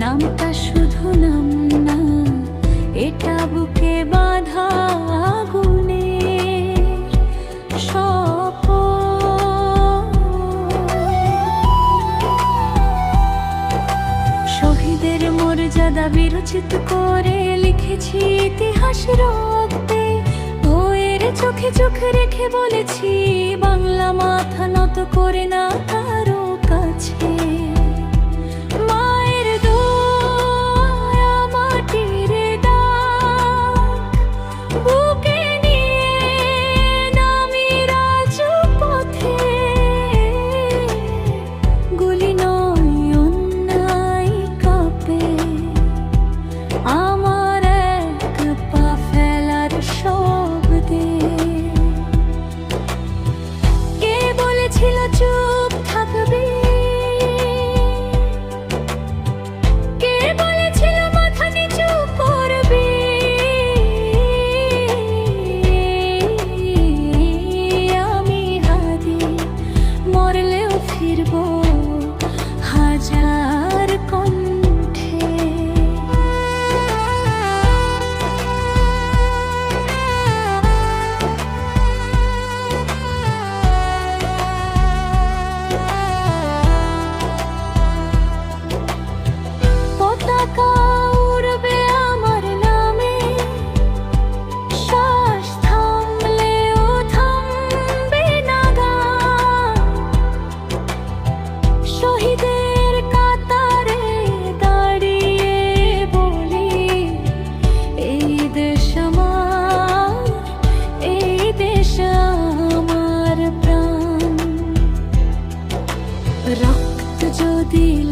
নামটা শুধু নাম না, এটা বুকে বাধা আগুনে সপ শহীদের মর্যাদা বিরচিত করে লিখেছি ইতিহাস রক্তে, ভয়ের চোখে চোখে রেখে বলেছি, বাংলা মাথা নত করে না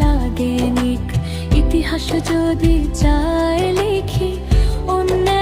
লাগে নিক। ইতিহাস যদি চায় লিখি অন্য